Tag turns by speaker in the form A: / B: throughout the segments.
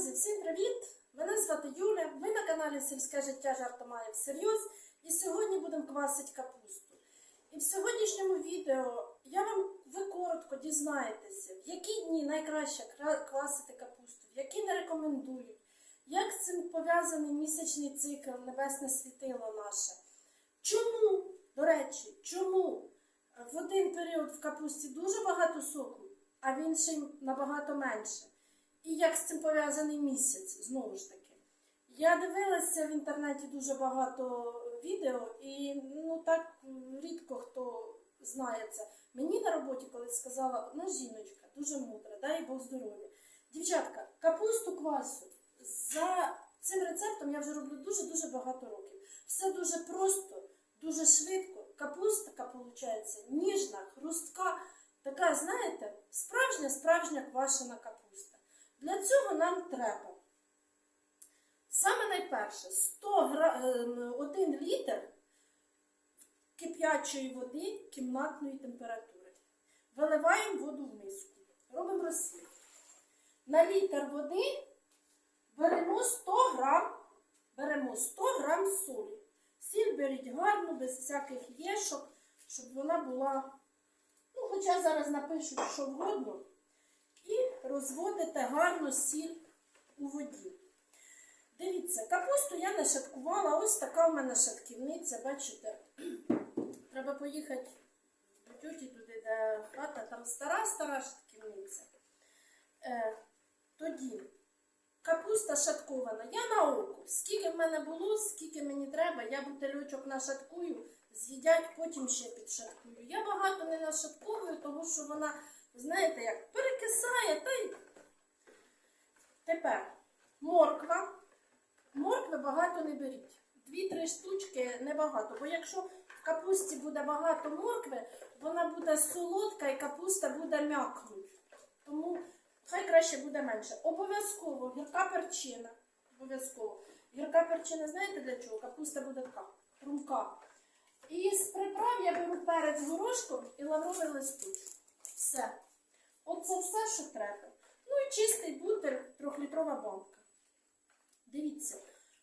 A: Друзі, всім привіт! Мене звати Юля. Ви на каналі Сільське життя жарто має всерйоз. І сьогодні будемо квасити капусту. І в сьогоднішньому відео я вам ви коротко дізнаєтеся, в які дні найкраще кра- квасити капусту, в які не рекомендують, як з цим пов'язаний місячний цикл, небесне світило наше. Чому, до речі, чому в один період в капусті дуже багато соку, а в інший набагато менше? І як з цим пов'язаний місяць, знову ж таки. Я дивилася в інтернеті дуже багато відео, і ну так рідко хто знає це. Мені на роботі колись сказала одна жіночка, дуже мудра, дай Бог здоров'я. Дівчатка, капусту квасу за цим рецептом я вже роблю дуже-дуже багато років. Все дуже просто, дуже швидко. Капуста така виходить ніжна, хрустка, така, знаєте, справжня, справжня квашена капуста. Для цього нам треба саме найперше 100 гра... ем, 1 літр кип'ячої води кімнатної температури. Виливаємо воду в миску. Робимо розсіл. На літр води беремо 100 грам, беремо 100 грам солі. Сіль беріть гарну, без всяких єшок, щоб вона була, ну, хоча зараз напишуть, що вгодно і розводите гарно сіль у воді. Дивіться, капусту я не шаткувала. Ось така в мене шатківниця, бачите. Треба поїхати до тюті туди, де хата, там стара-стара шатківниця. Е, тоді капуста шаткована. Я на око. Скільки в мене було, скільки мені треба, я бутильочок нашаткую, з'їдять, потім ще підшаткую. Я багато не нашатковую, тому що вона, знаєте, як перекисає, та й тепер морква. Моркви багато не беріть. Дві-три штучки небагато. Бо якщо в капусті буде багато моркви, вона буде солодка і капуста буде м'якнуть. Тому хай краще буде менше. Обов'язково гірка перчина. Обов'язково. Гірка перчина, знаєте для чого? Капуста буде така, хрумка. І з приправ я беру перець горошком і лавровий листочок. Все. Оце все, що треба. Ну і чистий бутер, трьохлітрова банка. Дивіться,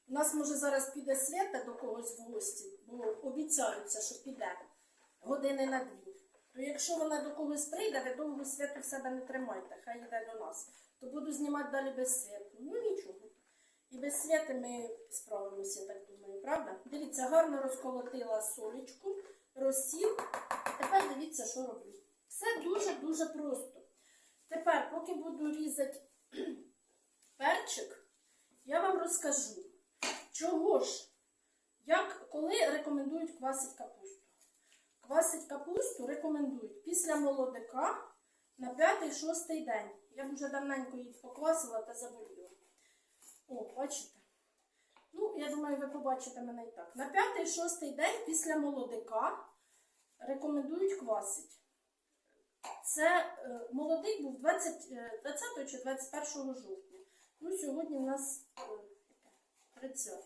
A: у нас може зараз піде свята до когось в гості, бо обіцяються, що піде години на дві. То якщо вона до когось прийде, ви довго святу в себе не тримайте, хай йде до нас. То буду знімати далі без святу. Ну нічого. І без святи ми справимося, я так думаю, правда? Дивіться, гарно розколотила солічку, розсіл. Тепер дивіться, що роблю. Все дуже-дуже просто. Тепер, поки буду різати перчик, я вам розкажу, чого ж, як, коли рекомендують квасить капусту. Квасить капусту рекомендують після молодика на 5-6 день. Я б вже давненько її поквасила та заболіла. О, бачите? Ну, я думаю, ви побачите мене і так. На 5-6 день після молодика рекомендують квасить. Це е, молодик був 20, е, 20 чи 21 жовтня. Ну, сьогодні в нас е, 30.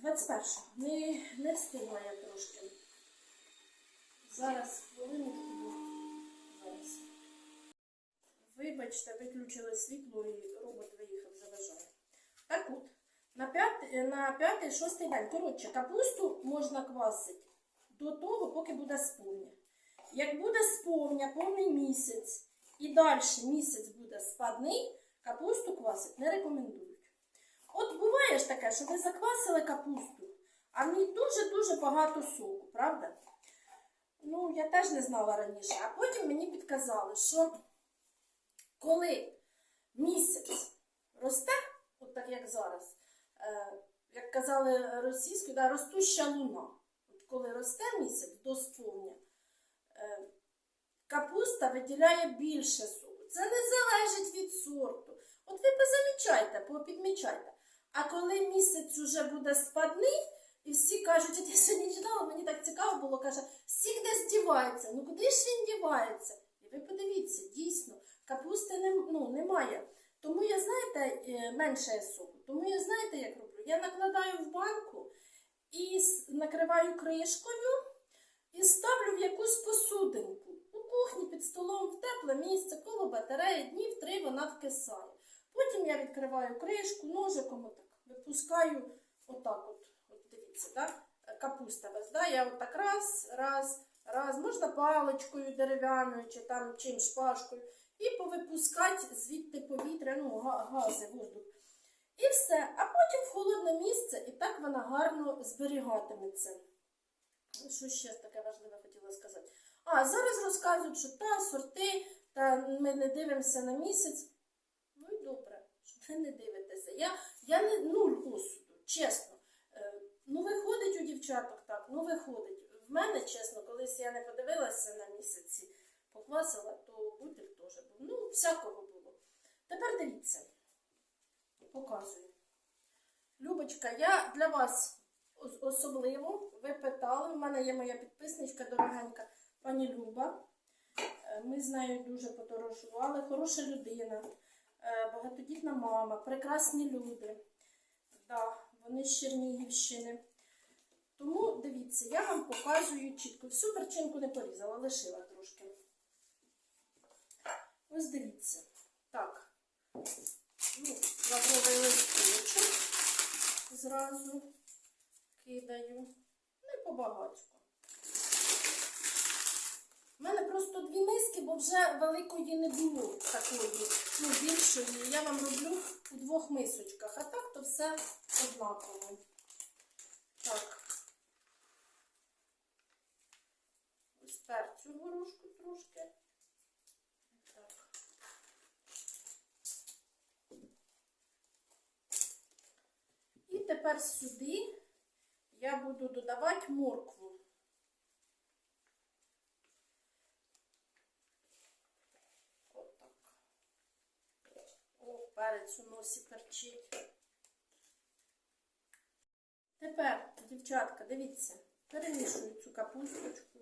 A: 21. Не, не встигла я трошки. Зараз хвилиночку. Зараз. Вибачте, виключили світло і робот виїхав, заважає. Так от, на 5, на 5-6 день. Коротше, капусту можна квасити до того, поки буде сповня. Як буде сповня, повний місяць, і далі місяць буде спадний, капусту квасити не рекомендують. От буває ж таке, що ви заквасили капусту, а в ній дуже-дуже багато соку, правда? Ну, я теж не знала раніше, а потім мені підказали, що коли місяць росте, от так як зараз, е, як казали російською, да, ростуща луна. От коли росте місяць до сповня, капуста виділяє більше соку. Це не залежить від сорту. От ви позамічайте, попідмічайте. А коли місяць уже буде спадний, і всі кажуть, от я сьогодні читала, мені так цікаво було, каже, всі десь дівається. Ну куди ж він дівається? І ви подивіться, дійсно, капусти не, ну, немає. Тому я, знаєте, е, менше соку. Тому я знаєте, як роблю? Я накладаю в банку і накриваю кришкою і ставлю в якусь посудинку. У кухні під столом в тепле місце, коло батареї, днів три вона вкисає. Потім я відкриваю кришку, ножиком отак, випускаю отак от. От дивіться, да? капуста весь, да? Я отак раз, раз, раз, можна паличкою дерев'яною чи там чим шпажкою, і повипускати звідти повітря, ну, гази, воздух. І все. А потім в холодне місце, і так вона гарно зберігатиметься. Що ще таке важливе хотіла сказати? А, зараз розказують, що та сорти, та ми не дивимося на місяць. Ну і добре, що ви не дивитеся. Я, я не нуль осуду, чесно. Е, ну, виходить у дівчаток так, ну виходить. В мене, чесно, колись я не подивилася на місяці, поквасила, то бутиль теж був. Ну, всякого було. Тепер дивіться, показую. Любочка, я для вас особливо, ви питали, в мене є моя підписничка дорогенька, пані Люба. Е, Ми з нею дуже подорожували, хороша людина, е, багатодітна мама, прекрасні люди. Да, вони з Чернігівщини. Тому дивіться, я вам показую чітко. Всю перчинку не порізала, лишила трошки. Ось дивіться. Так. Ну, лавровий листочок зразу кидаю. Не побагацьку. У мене просто дві миски, бо вже великої не було такої, ну, більшої. Я вам роблю у двох мисочках, а так то все однаково. Так. Ось перцю горошку трошки. Так. І тепер сюди я буду додавати моркву. Отак. О, перець у носі перчить. Тепер, дівчатка, дивіться, перемішую цю капусточку.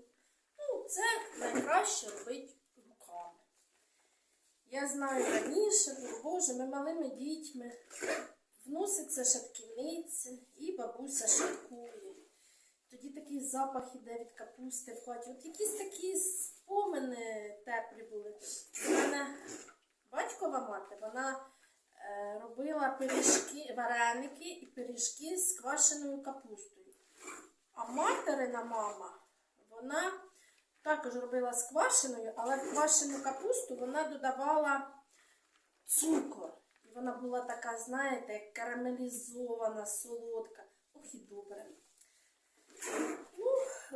A: Ну, це найкраще робити руками. Я знаю раніше, боже, ми малими дітьми. Вноситься шатківниця і бабуся шаткує. Тоді такий запах іде від капусти в хаті. От якісь такі спомини теплі були. У мене батькова мати, вона е, робила пиріжки, вареники і пиріжки з квашеною капустою. А материна мама, вона також робила з квашеною, але в квашену капусту вона додавала цукор. Вона була така, знаєте, карамелізована, солодка. Ох і добре. Ну,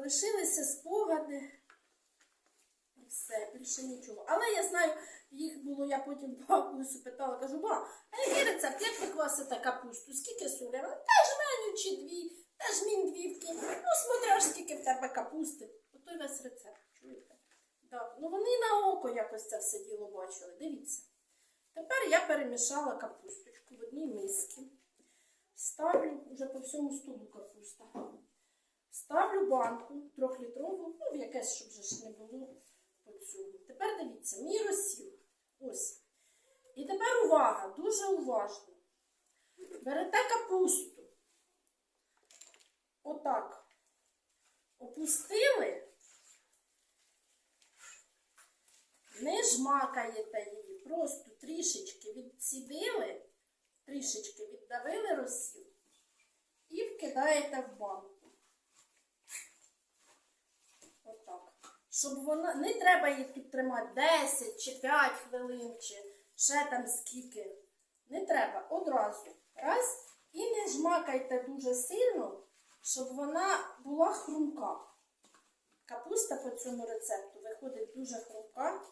A: лишилися спогади. І все, більше нічого. Але я знаю, їх було, я потім бабусю питала, кажу, ба, а який рецепт, як ви квасите капусту? Скільки солі? Та ж меню чи дві, та ж. Ну, смотря ж скільки в тебе капусти. Ото й весь рецепт, чуєте? Да. Ну вони на око якось це все діло бачили. Дивіться. Тепер я перемішала капусточку в одній мисці. Ставлю вже по всьому столу капуста. Ставлю банку трьохлітрову, ну, в якесь, щоб вже ж не було по цьому. Тепер дивіться, мій розсіл. Ось. І тепер увага, дуже уважно. Берете капусту. Отак. Опустили. Не жмакаєте її, просто трішечки відцідили, трішечки віддавили розсіл і вкидаєте в банку. Отак. Щоб вона. Не треба її тут тримати 10 чи 5 хвилин, чи ще там скільки. Не треба. Одразу. Раз. І не жмакайте дуже сильно, щоб вона була хрумка. Капуста по цьому рецепту виходить дуже хрумка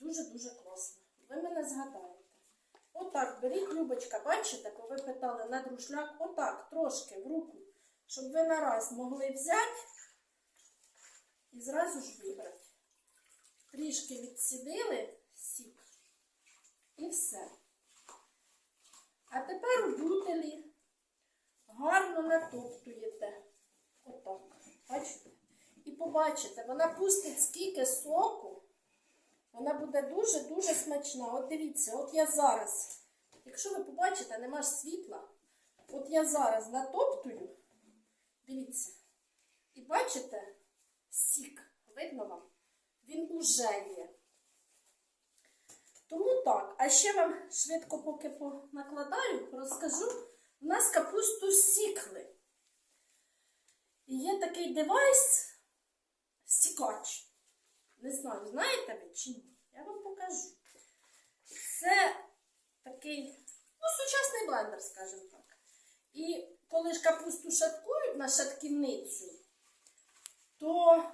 A: дуже-дуже класна. Ви мене згадаєте. Отак беріть, Любочка, бачите, коли ви питали на друшляк, отак, трошки в руку, щоб ви нараз могли взяти і зразу ж вибрати. Трішки відсідили сік і все. А тепер у бутелі гарно натоптуєте. Отак. Бачите? І побачите, вона пустить скільки соку. Вона буде дуже-дуже смачна. От дивіться, от я зараз, якщо ви побачите, нема ж світла, от я зараз натоптую, дивіться, і бачите, сік, видно вам? Він уже є. Тому так. А ще вам швидко поки накладаю, розкажу. У нас капусту сікли. І є такий девайс сікач. Не знаю, знаєте ви чи ні? Я вам покажу. Це такий, ну, сучасний блендер, скажімо так. І коли ж капусту шаткують на шатківницю, то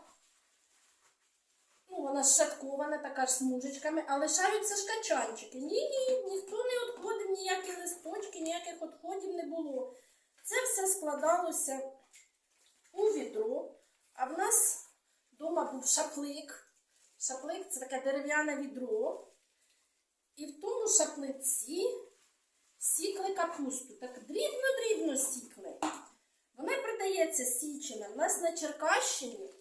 A: ну, вона шаткована, така ж з мужичками, а лишаються ж качанчики. Ні, ні, ніхто не відходив, ніякі листочки, ніяких відходів не було. Це все складалося у відро, а в нас вдома був шаплик. Шаплик це таке дерев'яне відро. І в тому шаплиці сікли капусту. Так дрібно-дрібно сікли. Вона продається січена. У нас на Черкащині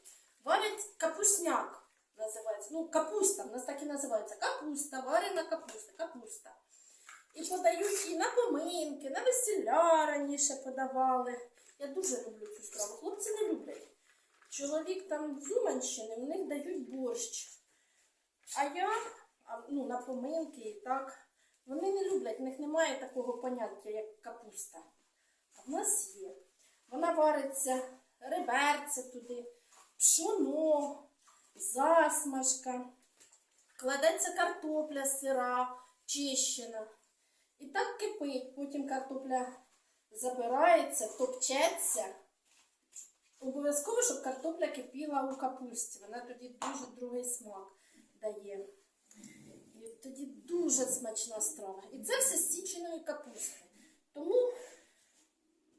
A: варять капусняк. Називається. Ну, капуста, в нас так і називається. Капуста, варена капуста, капуста. І подають і на поминки, на весілля раніше подавали. Я дуже люблю цю страву. Хлопці не люблять. Чоловік там з Уманщини, в них дають борщ. А я, ну, на поминки і так, вони не люблять, в них немає такого поняття, як капуста. А в нас є. Вона вариться, реберце туди, пшоно, засмажка, кладеться картопля сира, чищена. І так кипить, потім картопля забирається, топчеться. Обов'язково, щоб картопля кипіла у капусті. Вона тоді дуже другий смак дає. І тоді дуже смачна страва. І це все з січеної капусти. Тому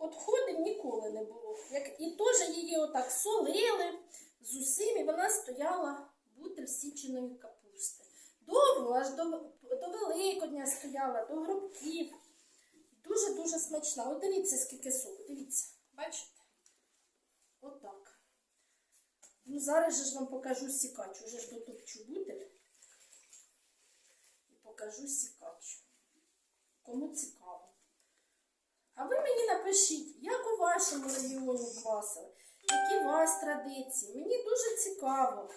A: відходів ніколи не було. Як, і теж її отак солили з усім, і вона стояла бутель січеної капусти. Довго, аж до, до Великодня стояла, до гробків. Дуже-дуже смачна. От дивіться, скільки соку. Дивіться, бачите? Отак. Ну, зараз же ж вам покажу сікач. Уже ж дотопчу бутель. І покажу сікач. Кому цікаво. А ви мені напишіть, як у вашому регіоні квасили, які у вас традиції. Мені дуже цікаво.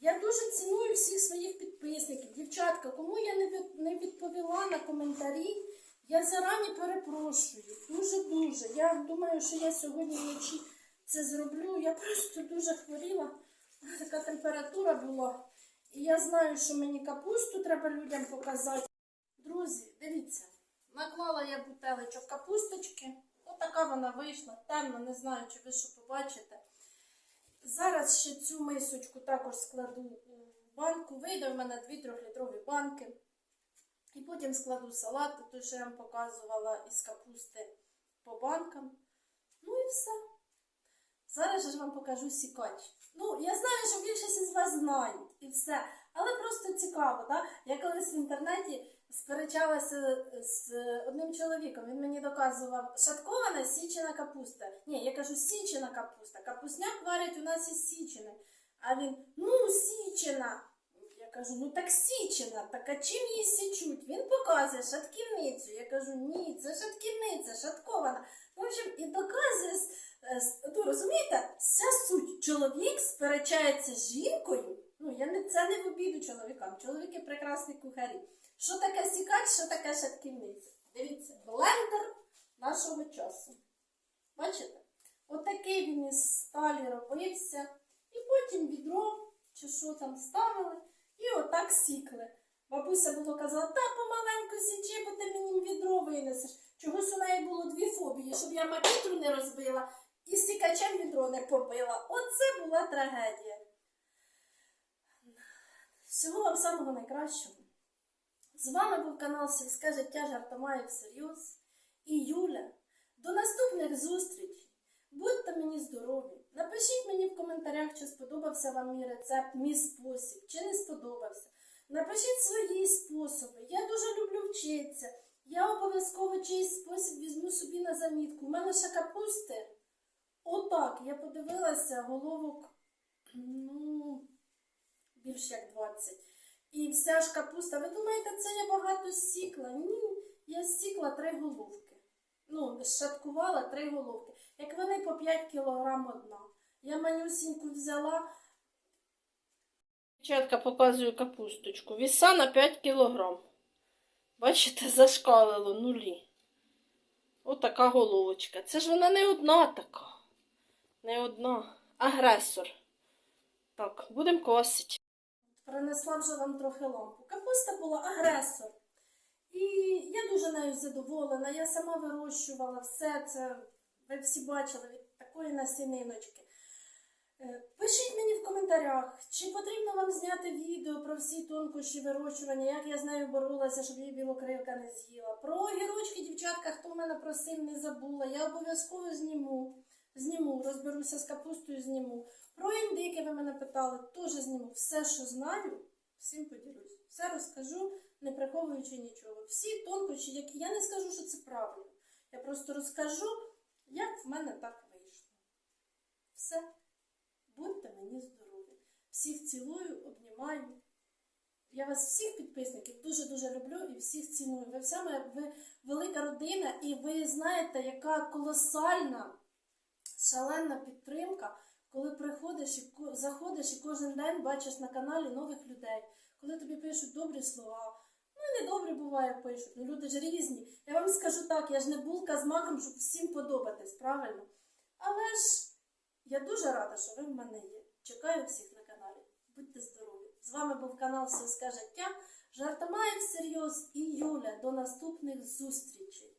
A: Я дуже ціную всіх своїх підписників. Дівчатка, кому я не відповіла на коментарі, я зарані перепрошую. Дуже-дуже. Я думаю, що я сьогодні вночі це зроблю. Я просто дуже хворіла. Така температура була. І я знаю, що мені капусту треба людям показати. Друзі, дивіться, наклала я бутелечок капусточки. Отака вона вийшла. Темно, не знаю, чи ви що побачите. Зараз ще цю мисочку також складу у банку. Вийде в мене 2 трьохлітрові банки. І потім складу салат, той, що я вам показувала із капусти по банкам. Ну і все. Зараз я ж вам покажу сікач. Ну, я знаю, що більшість із вас знають і все. Але просто цікаво, так? Я колись в інтернеті сперечалася з одним чоловіком. Він мені доказував, шаткована січена капуста. Ні, я кажу, січена капуста. Капусняк варять у нас із січени. А він, ну, січена. Кажу, ну так січена, так а чим її січуть? Він показує шатківницю. Я кажу, ні, це шатківниця, шаткована. В общем, і доказує, е, ну розумієте, вся суть. Чоловік сперечається з жінкою. Ну, я не, це не в обіду чоловікам. Чоловіки прекрасні кухарі. Що таке сікач, що таке шатківниця? Дивіться, блендер нашого часу. Бачите? Отакий він із сталі робився. І потім відро чи що там ставили, і отак сікли. Бабуся було казала, та помаленьку січи, бо ти мені відро винесеш. Чогось у неї було дві фобії, щоб я макітру не розбила і сікачем відро не побила. Оце була трагедія. Всього вам самого найкращого. З вами був канал Сільське життя жартомає всерйоз і Юля. До наступних зустрічей. Будьте мені здорові. Напишіть мені в коментарях, чи сподобався вам мій рецепт, мій спосіб, чи не сподобався. Напишіть свої способи. Я дуже люблю вчитися. Я обов'язково чийсь спосіб візьму собі на замітку. У мене ще капусти. Отак, я подивилася головок, ну, більш як 20. І вся ж капуста. Ви думаєте, це я багато сікла? Ні, я сікла три головки. Ну, шаткувала три головки. Як вони по 5 кілограм одна. Я манюсіньку взяла, Дівчатка показую капусточку. Віса на 5 кілограм. Бачите, зашкалило нулі. Отака головочка. Це ж вона не одна така. Не одна. Агресор. Так, будемо косити. Принесла вже вам трохи лампу. Капуста була агресор. І я дуже нею задоволена. Я сама вирощувала все це. Ви всі бачили від такої насіниночки. Е, Пишіть мені в коментарях, чи потрібно вам зняти відео про всі тонкощі вирощування, як я з нею боролася, щоб її білокривка не з'їла. Про огірочки, дівчатка, хто мене просив, не забула. Я обов'язково зніму. Зніму, розберуся з капустою, зніму. Про індики ви мене питали, теж зніму. Все, що знаю, всім поділюсь. Все розкажу, не приховуючи нічого. Всі тонкощі, які я не скажу, що це правильно. Я просто розкажу, як в мене так вийшло. Все. Будьте мені здорові. Всіх цілую, обнімаю. Я вас всіх підписників дуже-дуже люблю і всіх ціную. Ви вся моя ви велика родина, і ви знаєте, яка колосальна, шалена підтримка, коли приходиш і заходиш і кожен день бачиш на каналі нових людей, коли тобі пишуть добрі слова. І недобрі буває пишуть. Ну люди ж різні. Я вам скажу так, я ж не булка з маком, щоб всім подобатись, правильно? Але ж я дуже рада, що ви в мене є. Чекаю всіх на каналі. Будьте здорові! З вами був канал Сільське життя. Жартамаєв серйоз і Юля. До наступних зустрічей!